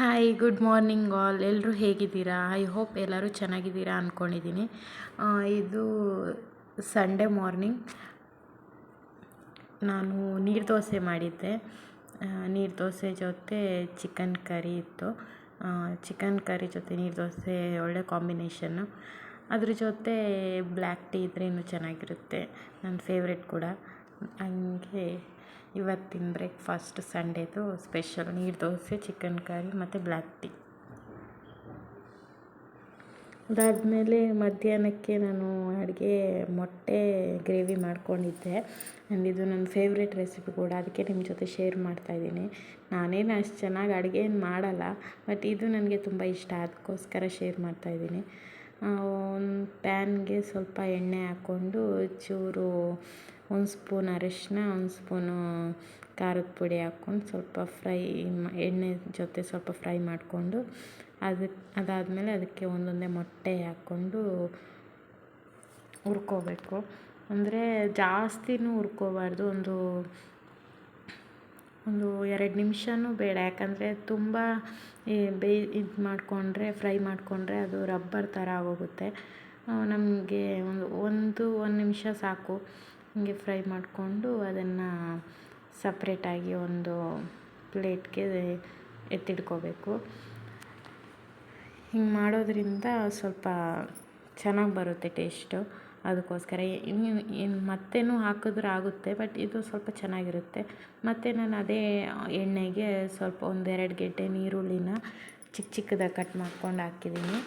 Hi good morning all ಎಲ್ಲರೂ ಹೇಗಿದ್ದೀರಾ? I hope ಎಲ್ಲರೂ ಚೆನ್ನಾಗಿದ್ದೀರಾ ಅಂದ್ಕೊಂಡಿದ್ದೀನಿ ಇದು ಸಂಡೇ ಮಾರ್ನಿಂಗ್ ನಾನು ನೀರು ದೋಸೆ ಮಾಡಿದ್ದೆ. ನೀರು ದೋಸೆ ಜೊತೆ ಚಿಕನ್ ಕರಿ ಇತ್ತು. ಚಿಕನ್ ಕರಿ ಜೊತೆ ನೀರು ದೋಸೆ ಒಳ್ಳೆ ಕಾಂಬಿನೇಷನ್ನು ಅದ್ರ ಜೊತೆ ಬ್ಲ್ಯಾಕ್ ಟೀ ಇದ್ದರೆ ಇನ್ನೂ ಚೆನ್ನಾಗಿರುತ್ತೆ. ನನ್ನ ಫೇವ್ರೆಟ್ ಕೂಡ. ಹಂಗೆ ಇವತ್ತಿನ ಬ್ರೇಕ್ಫಾಸ್ಟ್ ಸಂಡೇದು ಸ್ಪೆಷಲ್ ನೀರು ದೋಸೆ ಚಿಕನ್ ಕರಿ ಮತ್ತು ಬ್ಲ್ಯಾಕ್ ಟೀ ಅದಾದಮೇಲೆ ಮಧ್ಯಾಹ್ನಕ್ಕೆ ನಾನು ಅಡುಗೆ ಮೊಟ್ಟೆ ಗ್ರೇವಿ ಮಾಡ್ಕೊಂಡಿದ್ದೆ. ಇದು ನನ್ನ ಫೇವ್ರೆಟ್ ರೆಸಿಪಿ ಕೂಡ. ಅದಕ್ಕೆ ನಿಮ್ಮ ಜೊತೆ ಶೇರ್ ಮಾಡ್ತಾಯಿದ್ದೀನಿ ನಾನೇನು ಅಷ್ಟು ಚೆನ್ನಾಗಿ ಅಡುಗೆ ಏನು ಮಾಡಲ್ಲ ಬಟ್ ಇದು ನನಗೆ ತುಂಬ ಇಷ್ಟ. ಅದಕ್ಕೋಸ್ಕರ ಶೇರ್ ಮಾಡ್ತಾಯಿದ್ದೀನಿ ಒಂದು ಪ್ಯಾನ್ಗೆ ಸ್ವಲ್ಪ ಎಣ್ಣೆ ಹಾಕ್ಕೊಂಡು ಚೂರು ಒಂದು ಸ್ಪೂನ್ ಅರಿಶಿನ ಒಂದು ಸ್ಪೂನು ಖಾರದ ಪುಡಿ ಹಾಕ್ಕೊಂಡು ಸ್ವಲ್ಪ ಫ್ರೈ ಎಣ್ಣೆ ಜೊತೆ ಸ್ವಲ್ಪ ಫ್ರೈ ಮಾಡಿಕೊಂಡು ಅದಕ್ಕೆ ಅದಾದಮೇಲೆ ಅದಕ್ಕೆ ಒಂದೊಂದೇ ಮೊಟ್ಟೆ ಹಾಕ್ಕೊಂಡು ಹುರ್ಕೋಬೇಕು. ಅಂದರೆ ಜಾಸ್ತಿನೂ ಹುರ್ಕೋಬಾರ್ದು. ಒಂದು ಒಂದು ಎರಡು ನಿಮಿಷನೂ ಬೇಡ. ಯಾಕಂದರೆ ತುಂಬ ಬೇ, ಇದು ಮಾಡಿಕೊಂಡ್ರೆ, ಫ್ರೈ ಮಾಡಿಕೊಂಡ್ರೆ ಅದು ರಬ್ಬರ್ ಥರ ಆಗೋಗುತ್ತೆ. ನಮಗೆ ಒಂದು ಒಂದು ಒಂದು ನಿಮಿಷ ಸಾಕು. ಹೀಗೆ ಫ್ರೈ ಮಾಡಿಕೊಂಡು ಅದನ್ನು ಸಪ್ರೇಟಾಗಿ ಒಂದು ಪ್ಲೇಟ್ಗೆ ಎತ್ತಿಡ್ಕೋಬೇಕು ಹಿಂಗೆ ಮಾಡೋದ್ರಿಂದ ಸ್ವಲ್ಪ ಚೆನ್ನಾಗಿ ಬರುತ್ತೆ ಟೇಸ್ಟು. ಅದಕ್ಕೋಸ್ಕರ ಇನ್ನು ಇನ್ನು ಮತ್ತೇನು ಹಾಕಿದ್ರೆ ಆಗುತ್ತೆ, ಬಟ್ ಇದು ಸ್ವಲ್ಪ ಚೆನ್ನಾಗಿರುತ್ತೆ. ಮತ್ತು ನಾನು ಅದೇ ಎಣ್ಣೆಗೆ ಸ್ವಲ್ಪ ಒಂದೆರಡು ಗೆಡ್ಡೆ ನೀರುಳ್ಳಿನ ಚಿಕ್ಕ ಚಿಕ್ಕದಾಗಿ ಕಟ್ ಮಾಡ್ಕೊಂಡು ಹಾಕಿದ್ದೀನಿ.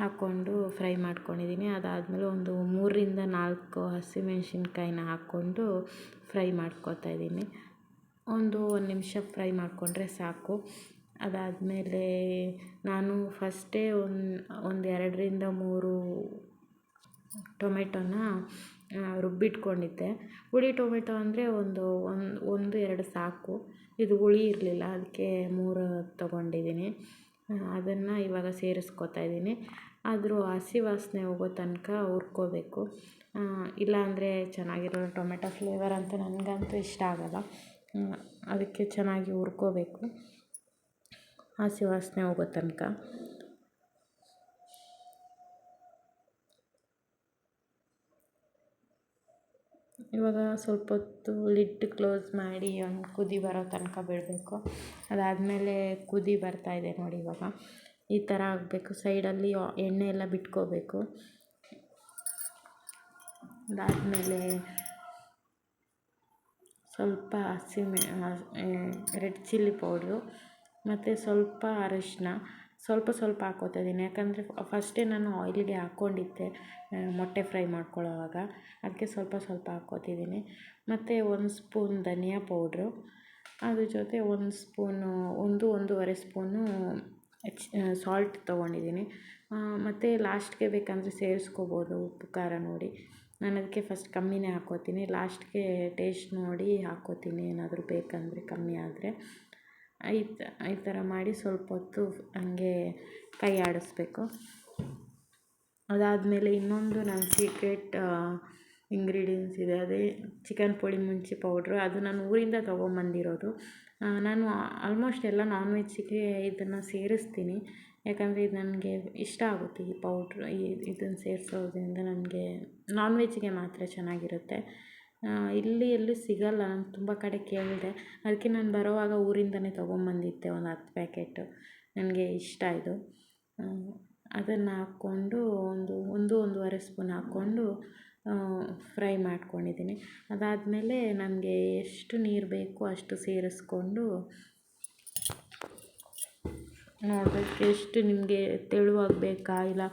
ಹಾಕ್ಕೊಂಡು ಫ್ರೈ ಮಾಡ್ಕೊಂಡಿದ್ದೀನಿ. ಅದಾದಮೇಲೆ ಒಂದು ಮೂರರಿಂದ ನಾಲ್ಕು ಹಸಿಮೆಣ್ಸಿನ್ಕಾಯಿನ ಹಾಕ್ಕೊಂಡು ಫ್ರೈ ಮಾಡ್ಕೊತಾ ಇದ್ದೀನಿ. ಒಂದು ಒಂದು ನಿಮಿಷ ಫ್ರೈ ಮಾಡಿಕೊಂಡ್ರೆ ಸಾಕು. ಅದಾದಮೇಲೆ ನಾನು ಫಸ್ಟೇ ಒಂದು ಒಂದು ಎರಡರಿಂದ ಮೂರು ಟೊಮೆಟೊನ ರುಬ್ಬಿಟ್ಕೊಂಡಿದ್ದೆ. ಹುಳಿ ಟೊಮೆಟೊ ಅಂದರೆ ಒಂದು ಒಂದು ಒಂದು, ಎರಡು ಸಾಕು. ಇದು ಹುಳಿ ಇರಲಿಲ್ಲ, ಅದಕ್ಕೆ ಮೂರು ತೊಗೊಂಡಿದ್ದೀನಿ. ಅದನ್ನು ಇವಾಗ ಸೇರಿಸ್ಕೊತಾ ಇದ್ದೀನಿ. ಆದರೂ ಹಸಿ ವಾಸನೆ ಹೋಗೋ ತನಕ ಹುರ್ಕೋಬೇಕು. ಇಲ್ಲಾಂದರೆ ಚೆನ್ನಾಗಿರೋ ಟೊಮೆಟೊ ಫ್ಲೇವರ್ ಅಂತ ನನಗಂತೂ ಇಷ್ಟ ಆಗೋಲ್ಲ. ಅದಕ್ಕೆ ಚೆನ್ನಾಗಿ ಹುರ್ಕೋಬೇಕು. ಹಸಿ ವಾಸನೆ ಹೋಗೋ ತನಕ. ಇವಾಗ ಸ್ವಲ್ಪ ಹೊತ್ತು ಲಿಡ್ ಕ್ಲೋಸ್ ಮಾಡಿ ಒಂದು ಕುದಿ ಬರೋ ತನಕ ಬಿಡಬೇಕು. ಅದಾದಮೇಲೆ ಕುದಿ ಬರ್ತಾ ಇದೆ ನೋಡಿ ಇವಾಗ. ಈ ಥರ ಆಗಬೇಕು. ಸೈಡಲ್ಲಿ ಎಣ್ಣೆ ಎಲ್ಲ ಬಿಟ್ಕೋಬೇಕು. ಅದಾದಮೇಲೆ ಸ್ವಲ್ಪ ಹಸಿಮೆ ರೆಡ್ ಚಿಲ್ಲಿ ಪೌಡ್ರು, ಮತ್ತು ಸ್ವಲ್ಪ ಅರಶಿನ. ಸ್ವಲ್ಪ ಸ್ವಲ್ಪ ಹಾಕ್ಕೋತಾ ಇದ್ದೀನಿ ಯಾಕಂದರೆ ಫಸ್ಟೇ ನಾನು ಆಯಿಲ್ಗೆ ಹಾಕ್ಕೊಂಡಿದ್ದೆ ಮೊಟ್ಟೆ ಫ್ರೈ ಮಾಡ್ಕೊಳ್ಳೋವಾಗ. ಅದಕ್ಕೆ ಸ್ವಲ್ಪ ಸ್ವಲ್ಪ ಹಾಕ್ಕೋತಿದ್ದೀನಿ ಮತ್ತು ಒಂದು ಸ್ಪೂನ್ ಧನಿಯಾ ಪೌಡ್ರು ಅದ್ರ ಜೊತೆ ಒಂದು ಸ್ಪೂನು ಒಂದು ಒಂದೂವರೆ ಸ್ಪೂನು ಸಾಲ್ಟ್ ತೊಗೊಂಡಿದ್ದೀನಿ. ಮತ್ತು ಲಾಸ್ಟ್ಗೆ ಬೇಕಂದರೆ ಸೇರಿಸ್ಕೋಬೋದು ಉಪ್ಪು, ಖಾರ ನೋಡಿ. ನಾನು ಅದಕ್ಕೆ ಫಸ್ಟ್ ಕಮ್ಮಿನೇ ಹಾಕ್ಕೋತೀನಿ ಲಾಸ್ಟ್ಗೆ ಟೇಸ್ಟ್ ನೋಡಿ ಹಾಕ್ಕೋತೀನಿ ಏನಾದರೂ ಬೇಕಂದರೆ ಕಮ್ಮಿ ಆದರೆ. ಈ ತ ಈ ಥರ ಮಾಡಿ ಸ್ವಲ್ಪ ಹೊತ್ತು ಹಂಗೆ ಕೈ ಆಡಿಸ್ಬೇಕು. ಅದಾದಮೇಲೆ ಇನ್ನೊಂದು ನನ್ನ ಸೀಕ್ರೆಟ್ ಇಂಗ್ರೀಡಿಯೆಂಟ್ಸ್ ಇದೆ. ಅದೇ ಚಿಕನ್ ಪುಡಿ ಮುಂಚಿ ಪೌಡ್ರು ಅದು ನಾನು ಊರಿಂದ ತೊಗೊಂಬಂದಿರೋದು. ನಾನು ಆಲ್ಮೋಸ್ಟ್ ಎಲ್ಲ ನಾನ್ ವೆಜ್ಜಿಗೆ ಇದನ್ನು ಸೇರಿಸ್ತೀನಿ. ಯಾಕಂದರೆ ಇದು ನನಗೆ ಇಷ್ಟ ಆಗುತ್ತೆ ಈ ಪೌಡ್ರು ಈ, ಇದನ್ನು ಸೇರಿಸೋದ್ರಿಂದ ನನಗೆ ನಾನ್ ವೆಜ್ಗೆ ಮಾತ್ರ ಚೆನ್ನಾಗಿರುತ್ತೆ. ಇಲ್ಲಿ ಎಲ್ಲೂ ಸಿಗಲ್ಲ. ನಾನು ತುಂಬ ಕಡೆ ಕೇಳಿದೆ. ಅದಕ್ಕೆ ನಾನು ಬರೋವಾಗ ಊರಿಂದನೇ ತೊಗೊಂಬಂದಿದ್ದೆ ಒಂದು ಹತ್ತು ಪ್ಯಾಕೆಟು. ನನಗೆ ಇಷ್ಟ ಇದು. ಅದನ್ನು ಹಾಕ್ಕೊಂಡು ಒಂದು ಒಂದು, ಒಂದೂವರೆ ಸ್ಪೂನ್ ಹಾಕ್ಕೊಂಡು ಫ್ರೈ ಮಾಡ್ಕೊಂಡಿದ್ದೀನಿ. ಅದಾದಮೇಲೆ ನನಗೆ ಎಷ್ಟು ನೀರು ಬೇಕೋ ಅಷ್ಟು ಸೇರಿಸ್ಕೊಂಡು ನೋಡಬೇಕು. ಎಷ್ಟು ನಿಮಗೆ ತೆಳುವಾಗಿ ಬೇಕಾ, ಇಲ್ಲ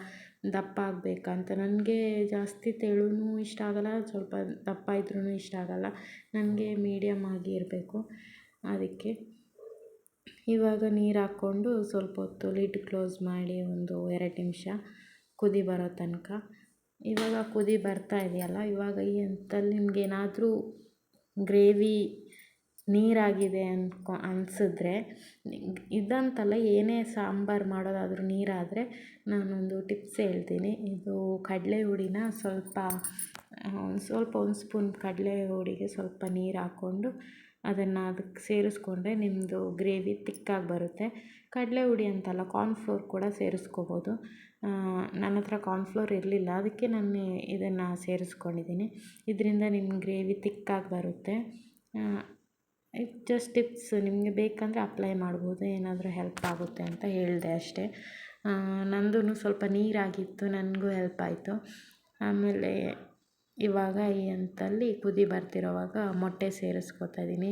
ದಪ್ಪ ಆಗಬೇಕಂತ ನನಗೆ ಜಾಸ್ತಿ ತೆಳುನು ಇಷ್ಟ ಆಗಲ್ಲ, ಸ್ವಲ್ಪ ದಪ್ಪ ಇದ್ರೂ ಇಷ್ಟ ಆಗಲ್ಲ. ನನಗೆ ಮೀಡಿಯಮ್ ಆಗಿ ಇರಬೇಕು. ಅದಕ್ಕೆ ಇವಾಗ ನೀರು ಹಾಕ್ಕೊಂಡು ಸ್ವಲ್ಪ ಹೊತ್ತು ಲಿಡ್ ಕ್ಲೋಸ್ ಮಾಡಿ ಒಂದು ಎರಡು ನಿಮಿಷ ಕುದಿ ಬರೋ ತನಕ. ಇವಾಗ ಕುದಿ ಬರ್ತಾ ಇದೆಯಲ್ಲ, ಇವಾಗ ಈ ಹಂತಲ್ಲಿ ನಿಮಗೇನಾದರೂ ಗ್ರೇವಿ ನೀರಾಗಿದೆ ಅನ್ಕೊ, ಅನಿಸಿದ್ರೆ, ಇದಂತಲ್ಲ ಏನೇ ಸಾಂಬಾರು ಮಾಡೋದಾದರೂ ನೀರಾದರೆ ನಾನೊಂದು ಟಿಪ್ಸ್ ಹೇಳ್ತೀನಿ. ಇದು ಕಡಲೆ ಹುಡಿನ ಸ್ವಲ್ಪ ಸ್ವಲ್ಪ ಒಂದು ಸ್ಪೂನ್ ಕಡಲೆ ಹುಡಿಗೆ ಸ್ವಲ್ಪ ನೀರು ಹಾಕ್ಕೊಂಡು ಅದನ್ನು ಅದಕ್ಕೆ ಸೇರಿಸ್ಕೊಂಡ್ರೆ ನಿಮ್ಮದು ಗ್ರೇವಿ ತಿಕ್ಕಾಗಿ ಬರುತ್ತೆ. ಕಡಲೆ ಹುಡಿ ಅಂತಲ್ಲ ಕಾರ್ನ್ಫ್ಲೋರ್ ಕೂಡ ಸೇರಿಸ್ಕೋಬೋದು. ನನ್ನ ಹತ್ರ ಕಾರ್ನ್ಫ್ಲೋರ್ ಇರಲಿಲ್ಲ, ಅದಕ್ಕೆ ನಾನು ಇದನ್ನು ಸೇರಿಸ್ಕೊಂಡಿದ್ದೀನಿ. ಇದರಿಂದ ನಿಮ್ಮ ಗ್ರೇವಿ ತಿಕ್ಕಾಗಿ ಬರುತ್ತೆ. ಇದು ಜಸ್ಟ್ ಟಿಪ್ಸ್ ನಿಮಗೆ ಬೇಕಂದರೆ ಅಪ್ಲೈ ಮಾಡ್ಬೋದು, ಏನಾದರೂ ಹೆಲ್ಪ್ ಆಗುತ್ತೆ ಅಂತ ಹೇಳಿದೆ ಅಷ್ಟೇ. ನಂದೂ ಸ್ವಲ್ಪ ನೀರಾಗಿತ್ತು, ನನಗೂ ಹೆಲ್ಪ್ ಆಯಿತು. ಆಮೇಲೆ ಇವಾಗ ಈ ಅಂತಲ್ಲಿ ಕುದಿ ಬರ್ತಿರೋವಾಗ ಮೊಟ್ಟೆ ಸೇರಿಸ್ಕೊತಾ ಇದ್ದೀನಿ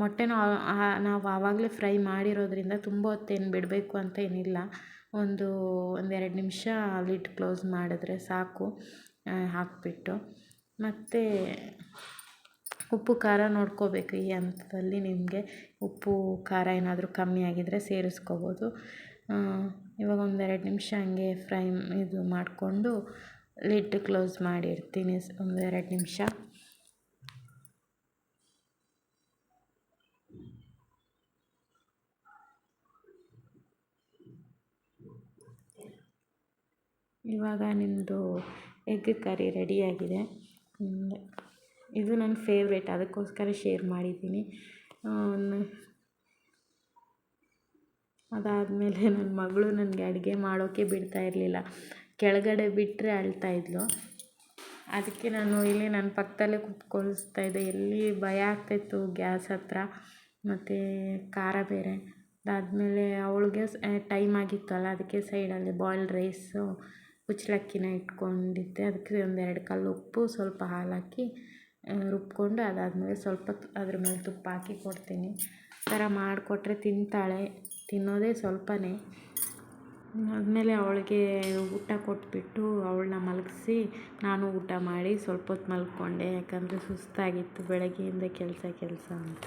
ಮೊಟ್ಟೆನ ನಾವು ಆವಾಗಲೇ ಫ್ರೈ ಮಾಡಿರೋದ್ರಿಂದ ತುಂಬ ಹೊತ್ತೇನು ಬಿಡಬೇಕು ಅಂತ ಏನಿಲ್ಲ. ಒಂದು ಒಂದೆರಡು ನಿಮಿಷ ಲಿಡ್ ಕ್ಲೋಸ್ ಮಾಡಿದ್ರೆ ಸಾಕು. ಹಾಕಿಬಿಟ್ಟು. ಮತ್ತು ಉಪ್ಪು ಖಾರ ನೋಡ್ಕೋಬೇಕು ಈ ಹಂತದಲ್ಲಿ ನಿಮಗೆ ಉಪ್ಪು ಖಾರ ಏನಾದರೂ ಕಮ್ಮಿ ಆಗಿದ್ದರೆ ಸೇರಿಸ್ಕೋಬೋದು. ಇವಾಗ ಒಂದು ಎರಡು ನಿಮಿಷ ಹಂಗೆ ಫ್ರೈ ಇದು ಮಾಡಿಕೊಂಡು ಲಿಡ್ ಕ್ಲೋಸ್ ಮಾಡಿರ್ತೀನಿ ಒಂದು ಎರಡು ನಿಮಿಷ. ಇವಾಗ ನಿಮ್ಮದು ಎಗ್ ಕರಿ ರೆಡಿಯಾಗಿದೆ ಇದು ನನ್ನ ಫೇವ್ರೇಟ್ ಅದಕ್ಕೋಸ್ಕರ ಶೇರ್ ಮಾಡಿದ್ದೀನಿ. ಅದಾದಮೇಲೆ ನನ್ನ ಮಗಳು ನನಗೆ ಅಡುಗೆ ಮಾಡೋಕ್ಕೆ ಬಿಡ್ತಾ ಇರಲಿಲ್ಲ. ಕೆಳಗಡೆ ಬಿಟ್ಟರೆ ಅಳ್ತಾ ಇದ್ಳು ಅದಕ್ಕೆ ನಾನು ಇಲ್ಲಿ ನನ್ನ ಪಕ್ಕದಲ್ಲೇ ಕುತ್ಕೊಳಿಸ್ತಾ ಇದ್ದೆ. ಎಲ್ಲಿ ಭಯ ಆಗ್ತಾಯಿತ್ತು ಗ್ಯಾಸ್ ಹತ್ರ, ಮತ್ತು ಖಾರ ಬೇರೆ. ಅದಾದಮೇಲೆ ಅವಳಿಗೆ ಟೈಮ್ ಆಗಿತ್ತಲ್ಲ, ಅದಕ್ಕೆ ಸೈಡಲ್ಲಿ ಬಾಯ್ಲ್ಡ್ ರೈಸು ಕುಚ್ಚಲಕ್ಕಿನ ಇಟ್ಕೊಂಡಿದ್ದೆ. ಅದಕ್ಕೆ ಒಂದೆರಡು ಕಲ್ಲು ಉಪ್ಪು, ಸ್ವಲ್ಪ ಹಾಲು ಹಾಕಿ ರುಬ್ಕೊಂಡು ಅದಾದಮೇಲೆ ಸ್ವಲ್ಪ ಅದ್ರ ಮೇಲೆ ತುಪ್ಪ ಹಾಕಿ ಕೊಡ್ತೀನಿ. ಈ ಥರ ಮಾಡಿಕೊಟ್ರೆ ತಿಂತಾಳೆ, ತಿನ್ನೋದೇ ಸ್ವಲ್ಪನೇ. ಆದಮೇಲೆ ಅವಳಿಗೆ ಊಟ ಕೊಟ್ಬಿಟ್ಟು ಅವಳನ್ನ ಮಲಗಿಸಿ, ನಾನು ಊಟ ಮಾಡಿ ಸ್ವಲ್ಪ ಹೊತ್ತು ಮಲ್ಕೊಂಡೆ, ಯಾಕಂದರೆ ಸುಸ್ತಾಗಿತ್ತು ಬೆಳಗ್ಗೆಯಿಂದ ಕೆಲಸ ಕೆಲಸ ಅಂತ.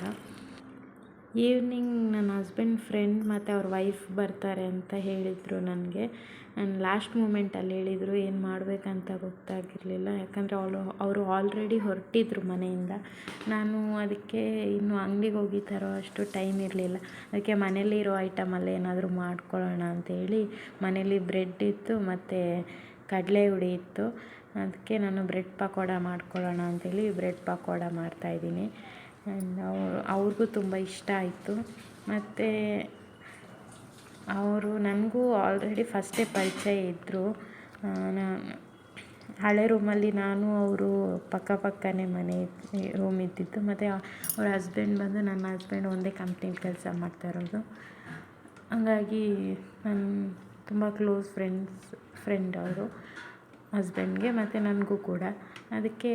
ಈವ್ನಿಂಗ್ ನನ್ನ ಹಸ್ಬೆಂಡ್ ಫ್ರೆಂಡ್ ಮತ್ತು ಅವ್ರ ವೈಫ್ ಬರ್ತಾರೆ ಅಂತ ಹೇಳಿದರು ನನಗೆ. ಆ್ಯಂಡ್ ಲಾಸ್ಟ್ ಮೂಮೆಂಟಲ್ಲಿ ಹೇಳಿದರು ಏನು ಮಾಡಬೇಕಂತ ಗೊತ್ತಾಗಿರಲಿಲ್ಲ. ಯಾಕಂದರೆ ಅವಳು, ಅವರು ಆಲ್ರೆಡಿ ಹೊರಟಿದ್ರು ಮನೆಯಿಂದ. ನಾನು ಅದಕ್ಕೆ ಇನ್ನು ಅಂಗ್ಡಿಗೆ ಹೋಗಿ ತರೋ ಅಷ್ಟು ಟೈಮ್ ಇರಲಿಲ್ಲ. ಅದಕ್ಕೆ ಮನೇಲಿರೋ ಐಟಮಲ್ಲಿ ಏನಾದರೂ ಮಾಡ್ಕೊಳ್ಳೋಣ ಅಂತೇಳಿ ಮನೇಲಿ ಬ್ರೆಡ್ ಇತ್ತು, ಮತ್ತು ಕಡಲೆ ಹುಡಿ ಇತ್ತು. ಅದಕ್ಕೆ ನಾನು ಬ್ರೆಡ್ ಪಕೋಡ ಮಾಡ್ಕೊಳ್ಳೋಣ ಅಂತೇಳಿ ಬ್ರೆಡ್ ಪಕೋಡ ಮಾಡ್ತಾಯಿದ್ದೀನಿ ಆ್ಯಂಡ್ ಅವ್ರು, ಅವ್ರಿಗೂ ತುಂಬ ಇಷ್ಟ ಆಯಿತು. ಮತ್ತು ಅವರು ನನಗೂ ಆಲ್ರೆಡಿ ಫಸ್ಟೇ ಪರಿಚಯ ಇದ್ದರು ಹಳೆ ರೂಮಲ್ಲಿ ನಾನು, ಅವರು ಪಕ್ಕ ಪಕ್ಕನೇ ಮನೆ ರೂಮ್ ಇದ್ದಿದ್ದು. ಮತ್ತು ಅವ್ರ ಹಸ್ಬೆಂಡ್ ಬಂದು ನನ್ನ ಹಸ್ಬೆಂಡ್ ಒಂದೇ ಕಂಪ್ನೀಲಿ ಕೆಲಸ ಮಾಡ್ತಾ ಇರೋದು. ಹಂಗಾಗಿ ನನ್ನ ತುಂಬ ಕ್ಲೋಸ್ ಫ್ರೆಂಡ್ಸ್ ಫ್ರೆಂಡ್ ಅವರು ಹಸ್ಬೆಂಡ್ಗೆ ಮತ್ತು ನನಗೂ ಕೂಡ. ಅದಕ್ಕೆ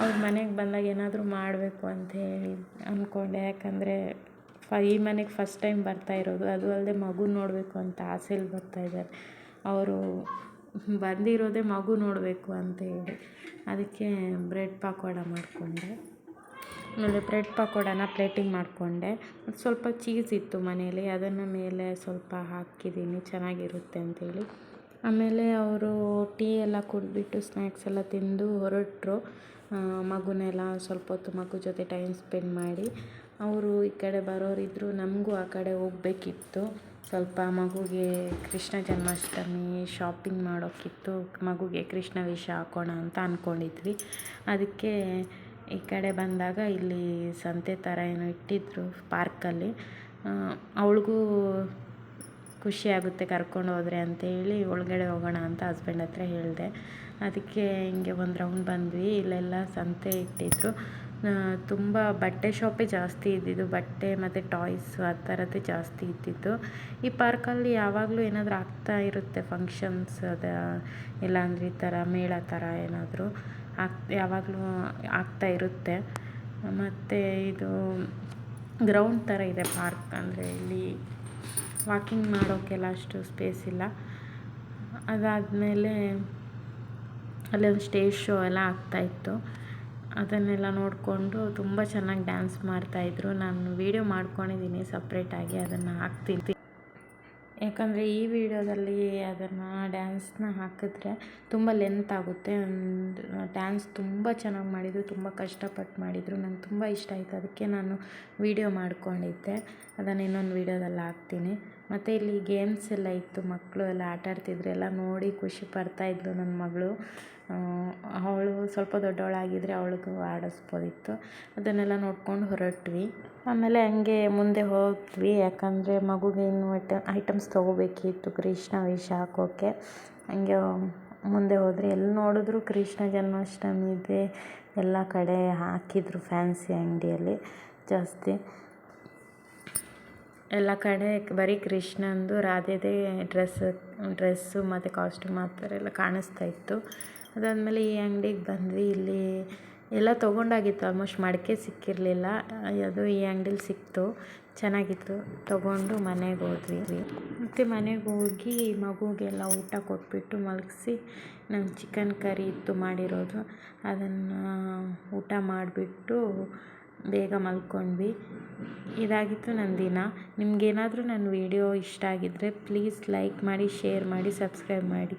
ಅವ್ರ ಮನೆಗೆ ಬಂದಾಗ ಏನಾದರೂ ಮಾಡಬೇಕು ಅಂತ ಹೇಳಿ ಅಂದ್ಕೊಂಡೆ ಯಾಕಂದರೆ ಫ ಈ ಮನೆಗೆ ಫಸ್ಟ್ ಟೈಮ್ ಬರ್ತಾ ಇರೋದು. ಅದು ಅಲ್ಲದೆ ಮಗು ನೋಡಬೇಕು ಅಂತ ಆಸೆಲಿ ಬರ್ತಾ ಇದ್ದಾರೆ. ಅವರು ಬಂದಿರೋದೇ ಮಗು ನೋಡಬೇಕು ಅಂತ ಹೇಳಿ. ಅದಕ್ಕೆ ಬ್ರೆಡ್ ಪಕೋಡ ಮಾಡಿಕೊಂಡೆ. ಆಮೇಲೆ ಬ್ರೆಡ್ ಪಕೋಡನ ಪ್ಲೇಟಿಂಗ್ ಮಾಡಿಕೊಂಡೆ. ಸ್ವಲ್ಪ ಚೀಸ್ ಇತ್ತು ಮನೇಲಿ ಅದನ್ನು ಮೇಲೆ ಸ್ವಲ್ಪ ಹಾಕಿದ್ದೀನಿ. ಚೆನ್ನಾಗಿರುತ್ತೆ ಅಂತೇಳಿ. ಆಮೇಲೆ ಅವರು ಟೀ ಎಲ್ಲ ಕುಡಿದ್ಬಿಟ್ಟು ಸ್ನ್ಯಾಕ್ಸ್ ಎಲ್ಲ ತಿಂದು ಹೊರಟರು. ಮಗುನೆಲ್ಲ ಸ್ವಲ್ಪ ಹೊತ್ತು ಮಗು ಜೊತೆ ಟೈಮ್ ಸ್ಪೆಂಡ್ ಮಾಡಿ. ಅವರು ಈ ಕಡೆ ಬರೋರಿದ್ದರು ನಮಗೂ ಆ ಕಡೆ ಹೋಗ್ಬೇಕಿತ್ತು. ಸ್ವಲ್ಪ ಮಗುಗೆ ಕೃಷ್ಣ ಜನ್ಮಾಷ್ಟಮಿ ಶಾಪಿಂಗ್ ಮಾಡೋಕ್ಕಿತ್ತು ಮಗುಗೆ ಕೃಷ್ಣ ವೇಷ ಹಾಕೋಣ ಅಂತ ಅಂದ್ಕೊಂಡಿದ್ವಿ ಅದಕ್ಕೆ ಈ ಕಡೆ ಬಂದಾಗ ಇಲ್ಲಿ ಸಂತೆ ಥರ ಏನೋ ಇಟ್ಟಿದ್ದರು ಪಾರ್ಕಲ್ಲಿ. ಅವಳಿಗೂ ಖುಷಿಯಾಗುತ್ತೆ ಕರ್ಕೊಂಡು ಹೋದರೆ ಅಂತೇಳಿ ಒಳಗಡೆ ಹೋಗೋಣ ಅಂತ ಹಸ್ಬೆಂಡ್ ಹತ್ರ ಹೇಳಿದೆ. ಅದಕ್ಕೆ ಹಿಂಗೆ ಒಂದು ರೌಂಡ್ ಬಂದ್ವಿ. ಇಲ್ಲೆಲ್ಲ ಸಂತೆ ಇಟ್ಟಿದ್ದರು ತುಂಬ ಬಟ್ಟೆ ಶಾಪೇ ಜಾಸ್ತಿ ಇದ್ದಿದ್ದು. ಬಟ್ಟೆ ಮತ್ತು ಟಾಯ್ಸ್ ಆ ಥರದ್ದೇ ಜಾಸ್ತಿ ಇದ್ದಿದ್ದು. ಈ ಪಾರ್ಕಲ್ಲಿ ಯಾವಾಗಲೂ ಏನಾದರೂ ಆಗ್ತಾ ಇರುತ್ತೆ ಫಂಕ್ಷನ್ಸ್, ಅದು ಇಲ್ಲಾಂದ್ರೆ ಈ ಥರ ಮೇಳ ಥರ ಏನಾದರೂ ಆಗ್, ಯಾವಾಗಲೂ ಆಗ್ತಾ ಇರುತ್ತೆ. ಮತ್ತು ಇದು ಗ್ರೌಂಡ್ ಥರ ಇದೆ ಪಾರ್ಕ್, ಅಂದರೆ ಇಲ್ಲಿ ವಾಕಿಂಗ್ ಮಾಡೋಕ್ಕೆಲ್ಲ ಅಷ್ಟು ಸ್ಪೇಸ್ ಇಲ್ಲ. ಅದಾದಮೇಲೆ ಅಲ್ಲಿ ಒಂದು ಸ್ಟೇಜ್ ಶೋ ಎಲ್ಲ ಆಗ್ತಾಯಿತ್ತು ಅದನ್ನೆಲ್ಲ ನೋಡಿಕೊಂಡು ತುಂಬ ಚೆನ್ನಾಗಿ ಡ್ಯಾನ್ಸ್ ಮಾಡ್ತಾಯಿದ್ರು ನಾನು ವೀಡಿಯೋ ಮಾಡ್ಕೊಂಡಿದ್ದೀನಿ ಸಪ್ರೇಟಾಗಿ ಅದನ್ನು ಹಾಕ್ತೀನಿ. ಯಾಕಂದರೆ ಈ ವಿಡಿಯೋದಲ್ಲಿ ಅದನ್ನು ಡ್ಯಾನ್ಸ್ನ ಹಾಕಿದ್ರೆ ತುಂಬ ಲೆಂತ್ ಆಗುತ್ತೆ. ಡ್ಯಾನ್ಸ್ ತುಂಬ ಚೆನ್ನಾಗಿ ಮಾಡಿದರು, ತುಂಬ ಕಷ್ಟಪಟ್ಟು ಮಾಡಿದರು. ನಂಗೆ ತುಂಬ ಇಷ್ಟ ಆಯಿತು. ಅದಕ್ಕೆ ನಾನು ವೀಡಿಯೋ ಮಾಡಿಕೊಂಡಿದ್ದೆ. ಅದನ್ನು ಇನ್ನೊಂದು ವೀಡಿಯೋದಲ್ಲಿ ಹಾಕ್ತೀನಿ. ಮತ್ತು ಇಲ್ಲಿ ಗೇಮ್ಸ್ ಎಲ್ಲ ಇತ್ತು ಮಕ್ಕಳು ಎಲ್ಲ ಆಟ ಆಡ್ತಿದ್ರು, ಎಲ್ಲ ನೋಡಿ ಖುಷಿ ಪಡ್ತಾಯಿದ್ಲು ನನ್ನ ಮಗಳು. ಅವಳು ಸ್ವಲ್ಪ ದೊಡ್ಡವಳಾಗಿದ್ದರೆ ಅವಳಿಗೂ ಆಡಿಸ್ಬೋದಿತ್ತು. ಅದನ್ನೆಲ್ಲ ನೋಡ್ಕೊಂಡು ಹೊರಟ್ವಿ. ಆಮೇಲೆ ಹಂಗೆ ಮುಂದೆ ಹೋದ್ವಿ, ಯಾಕಂದರೆ ಮಗುಗೆ ಇನ್ನು ಐಟಮ್ಸ್ ತೊಗೋಬೇಕಿತ್ತು, ಕೃಷ್ಣ ವೇಷ ಹಾಕೋಕ್ಕೆ ಹಂಗೆ ಮುಂದೆ ಹೋದರೆ ಎಲ್ಲಿ ನೋಡಿದ್ರು ಕೃಷ್ಣ ಜನ್ಮಾಷ್ಟಮಿ ಇದೆ, ಎಲ್ಲ ಕಡೆ ಹಾಕಿದ್ರು ಫ್ಯಾನ್ಸಿ ಅಂಗಡಿಯಲ್ಲಿ ಜಾಸ್ತಿ. ಎಲ್ಲ ಕಡೆ ಬರೀ ಕೃಷ್ಣಂದು, ರಾಧೆದೇ ಡ್ರೆಸ್, ಡ್ರೆಸ್ಸು ಮತ್ತು ಕಾಸ್ಟ್ಯೂಮ್ ಆ ಥರ ಎಲ್ಲ ಕಾಣಿಸ್ತಾ ಇತ್ತು. ಅದಾದಮೇಲೆ ಈ ಅಂಗ್ಡಿಗೆ ಬಂದ್ವಿ. ಇಲ್ಲಿ ಎಲ್ಲ ತೊಗೊಂಡಾಗಿತ್ತು. ಆಲ್ಮೋಸ್ಟ್ ಮಡಿಕೆ ಸಿಕ್ಕಿರಲಿಲ್ಲ. ಅದು ಈ ಅಂಗ್ಡೀಲಿ ಸಿಕ್ತು. ಚೆನ್ನಾಗಿತ್ತು. ತೊಗೊಂಡು ಮನೆಗೆ ಹೋದ್ವಿ. ಮತ್ತು ಮನೆಗೆ ಹೋಗಿ ಮಗುಗೆಲ್ಲ ಊಟ ಕೊಟ್ಬಿಟ್ಟು ಮಲಗಿಸಿ ನಮ್ಮ ಚಿಕನ್ ಕರಿ ಇತ್ತು ಮಾಡಿರೋದು. ಅದನ್ನು ಊಟ ಮಾಡಿಬಿಟ್ಟು ಬೇಗ ಮಲ್ಕೊಂಡ್ವಿ. ಇದಾಗಿತ್ತು ನನ್ನ ದಿನ. ನಿಮಗೇನಾದರೂ ನನ್ನ ವೀಡಿಯೋ ಇಷ್ಟ ಆಗಿದ್ದರೆ ಪ್ಲೀಸ್ ಲೈಕ್ ಮಾಡಿ, ಶೇರ್ ಮಾಡಿ, ಸಬ್ಸ್ಕ್ರೈಬ್ ಮಾಡಿ.